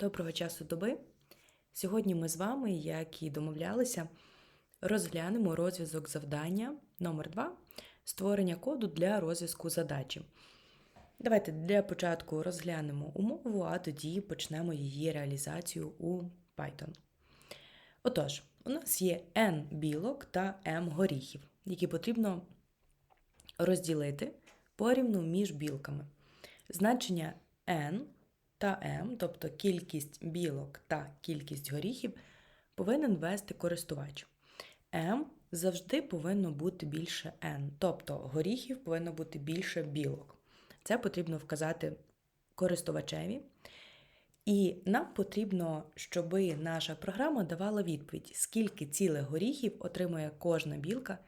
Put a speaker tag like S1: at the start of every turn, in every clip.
S1: Доброго часу доби. Сьогодні ми з вами, як і домовлялися, розглянемо розв'язок завдання номер 2 створення коду для розв'язку задачі. Давайте для початку розглянемо умову, а тоді почнемо її реалізацію у Python. Отож, у нас є N білок та M горіхів, які потрібно розділити порівну між білками. Значення N та m, тобто кількість білок та кількість горіхів, повинен ввести користувач. m завжди повинно бути більше n, тобто горіхів повинно бути більше білок. Це потрібно вказати користувачеві. І нам потрібно, щоб наша програма давала відповідь, скільки цілих горіхів отримує кожна білка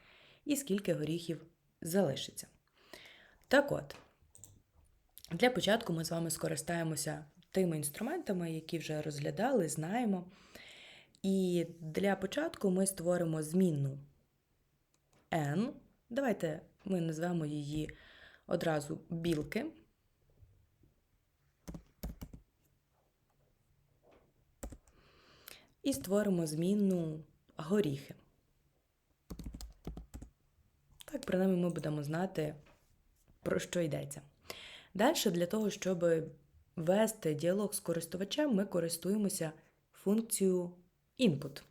S1: і скільки горіхів залишиться. Так от, для початку ми з вами скористаємося тими інструментами, які вже розглядали, знаємо. І для початку ми створимо змінну n. Давайте ми назвемо її одразу білки. І створимо змінну горіхи. Так, принаймні, ми будемо знати, про що йдеться. Далі, для того, щоб вести діалог з користувачем, ми користуємося функцією input.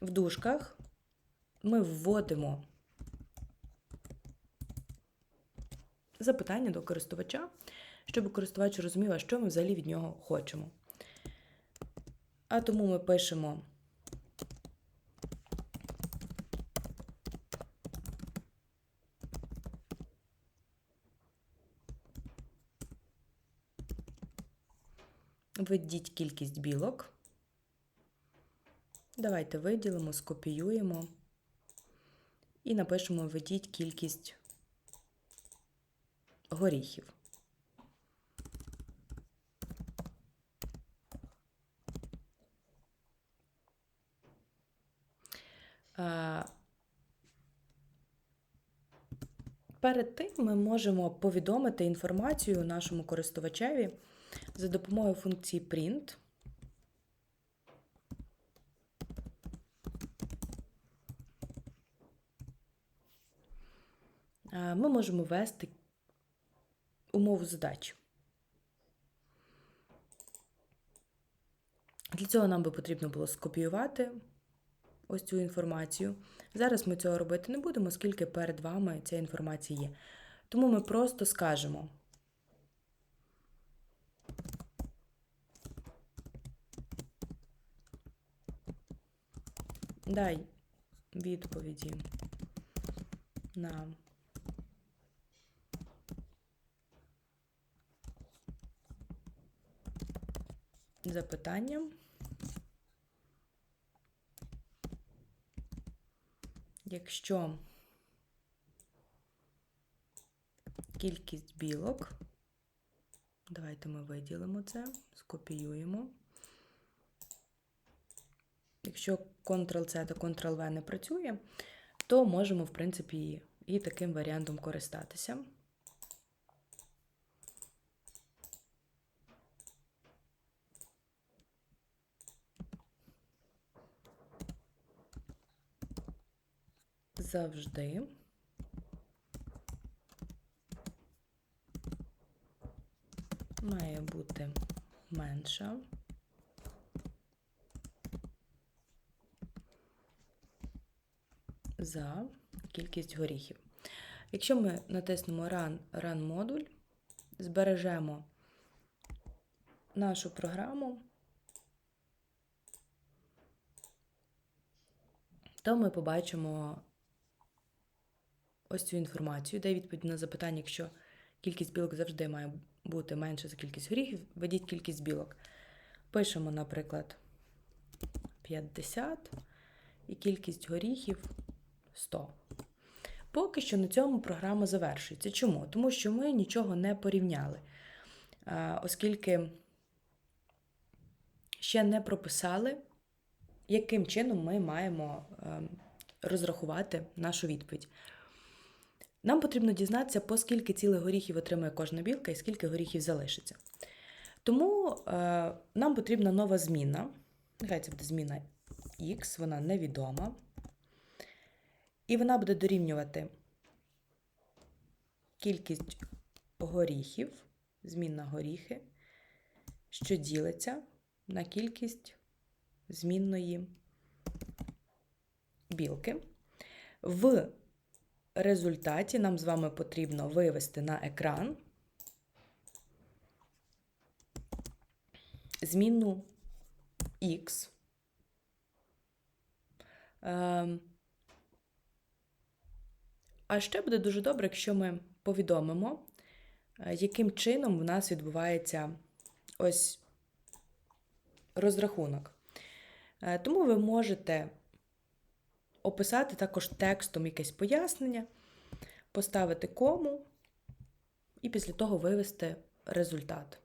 S1: В дужках ми вводимо запитання до користувача, щоб користувач розумів, що ми взагалі від нього хочемо. А тому ми пишемо Введіть кількість білок. Давайте виділимо, скопіюємо і напишемо введіть кількість горіхів. Перед тим ми можемо повідомити інформацію нашому користувачеві за допомогою функції print. Ми можемо ввести умову задачі. Для цього нам би потрібно було скопіювати ось цю інформацію. Зараз ми цього робити не будемо, оскільки перед вами ця інформація є. Тому ми просто скажемо. Дай відповіді на запитання. Якщо кількість білок, давайте ми виділимо це, скопіюємо. Якщо Ctrl-C та Ctrl-V не працює, то можемо, в принципі, і таким варіантом користатися. Завжди. Має бути менша. За кількість горіхів. Якщо ми натиснемо Run, Run модуль, збережемо нашу програму, то ми побачимо ось цю інформацію, де відповідь на запитання, якщо кількість білок завжди має бути менше за кількість горіхів, введіть кількість білок. Пишемо, наприклад, 50 і кількість горіхів 100. Поки що на цьому програма завершується. Чому? Тому що ми нічого не порівняли, оскільки ще не прописали, яким чином ми маємо ем, розрахувати нашу відповідь. Нам потрібно дізнатися, по скільки цілих горіхів отримує кожна білка і скільки горіхів залишиться. Тому е, нам потрібна нова зміна. Це буде зміна X, вона невідома. І вона буде дорівнювати кількість горіхів, змін на горіхи, що ділиться на кількість змінної білки. В результаті нам з вами потрібно вивести на екран змінну X. А ще буде дуже добре, якщо ми повідомимо, е, яким чином в нас відбувається ось розрахунок. Е, Тому ви можете описати також текстом якесь пояснення, поставити кому і після того вивести результат.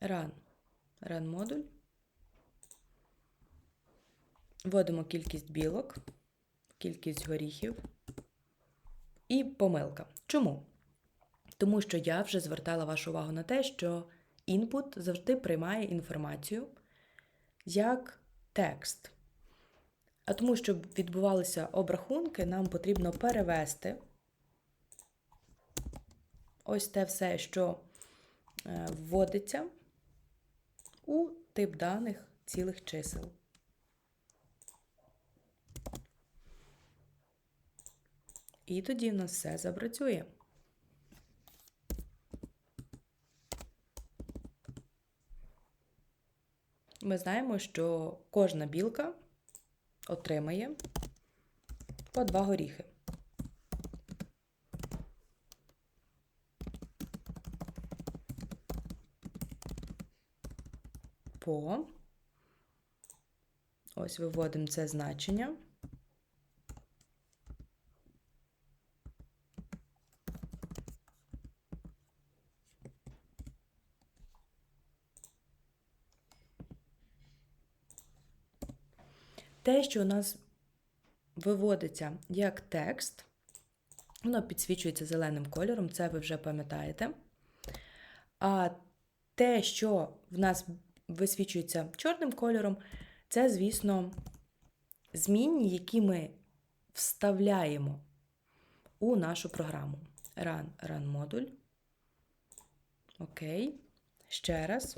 S1: Run. Run модуль. Вводимо кількість білок, кількість горіхів і помилка. Чому? Тому що я вже звертала вашу увагу на те, що інпут завжди приймає інформацію як текст. А тому, щоб відбувалися обрахунки, нам потрібно перевести ось те все, що е, вводиться у тип даних цілих чисел. І тоді в нас все запрацює. Ми знаємо, що кожна білка отримає по два горіхи. По. Ось виводимо це значення. Те, що у нас виводиться як текст, воно підсвічується зеленим кольором, це ви вже пам'ятаєте. А те, що в нас висвічується чорним кольором, це, звісно, змінні, які ми вставляємо у нашу програму. Run, run модуль. Окей. Ще раз.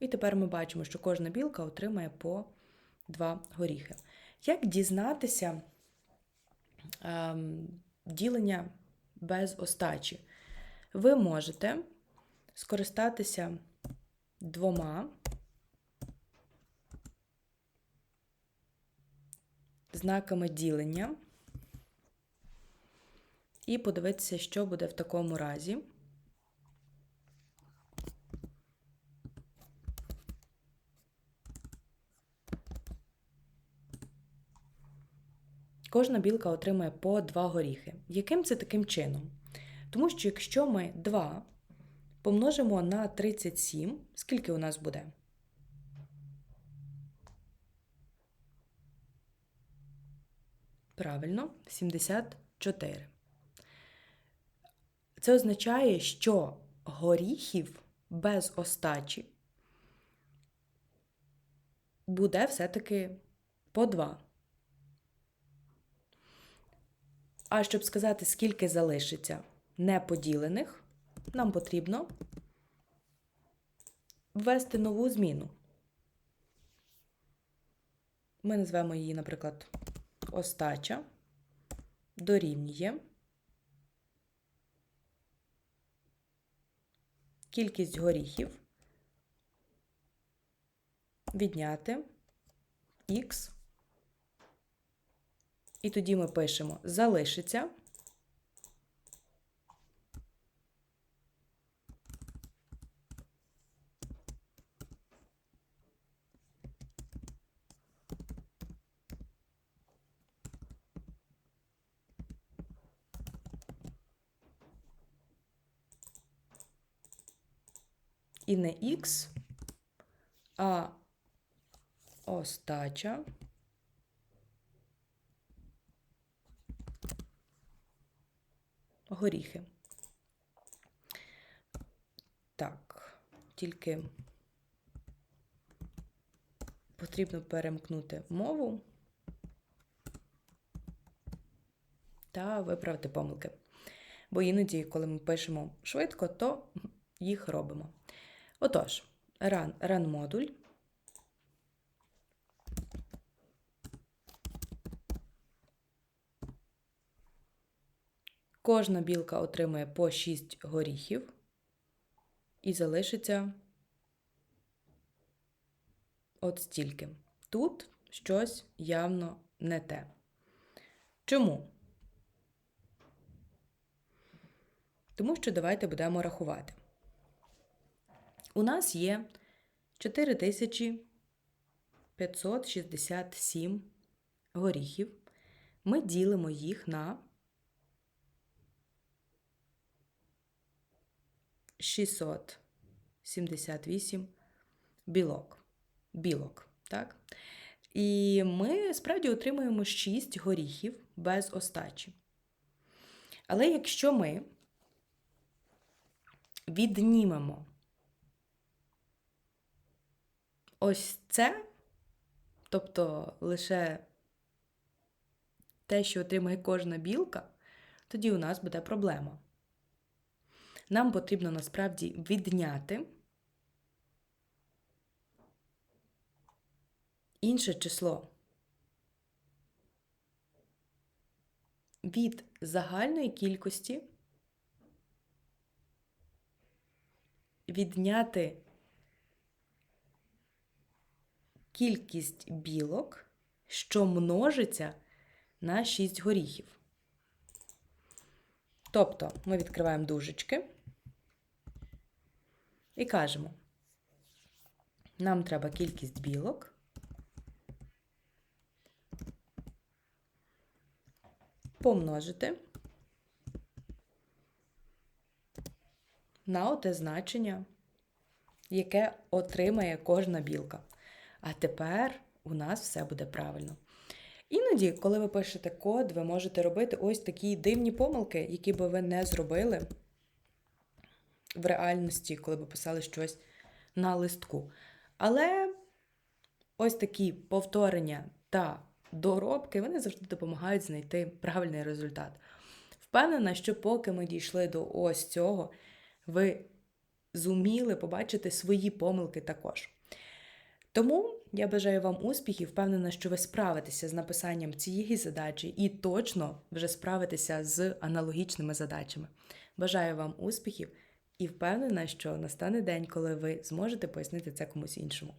S1: І тепер ми бачимо, що кожна білка отримає по два горіхи. Як дізнатися ем, ділення без остачі? Ви можете скористатися двома знаками ділення і подивитися, що буде в такому разі. Кожна білка отримає по 2 горіхи. Яким це таким чином? Тому що якщо ми 2 помножимо на 37, скільки у нас буде? Правильно, 74. Це означає, що горіхів без остачі буде все-таки по 2. А щоб сказати, скільки залишиться неподілених, нам потрібно ввести нову зміну. Ми назвемо її, наприклад, остача дорівнює кількість горіхів відняти х і тоді ми пишемо залишиться. І не х, а остача. Горіхи. Так, тільки потрібно перемкнути мову та виправити помилки. Бо іноді, коли ми пишемо швидко, то їх робимо. Отож, run, run модуль. Кожна білка отримує по 6 горіхів і залишиться от стільки. Тут щось явно не те. Чому? Тому що давайте будемо рахувати. У нас є 4567 горіхів. Ми ділимо їх на 678 білок. Білок, так? І ми справді отримуємо 6 горіхів без остачі. Але якщо ми віднімемо ось це, тобто лише те, що отримає кожна білка, тоді у нас буде проблема. Нам потрібно насправді відняти інше число від загальної кількості відняти кількість білок, що множиться на 6 горіхів. Тобто ми відкриваємо дужечки і кажемо, нам треба кількість білок помножити на оте значення, яке отримає кожна білка. А тепер у нас все буде правильно. Іноді, коли ви пишете код, ви можете робити ось такі дивні помилки, які би ви не зробили в реальності, коли б писали щось на листку. Але ось такі повторення та доробки вони завжди допомагають знайти правильний результат. Впевнена, що поки ми дійшли до ось цього, ви зуміли побачити свої помилки також. Тому я бажаю вам успіхів, впевнена, що ви справитеся з написанням цієї задачі і точно вже справитеся з аналогічними задачами. Бажаю вам успіхів і впевнена, що настане день, коли ви зможете пояснити це комусь іншому.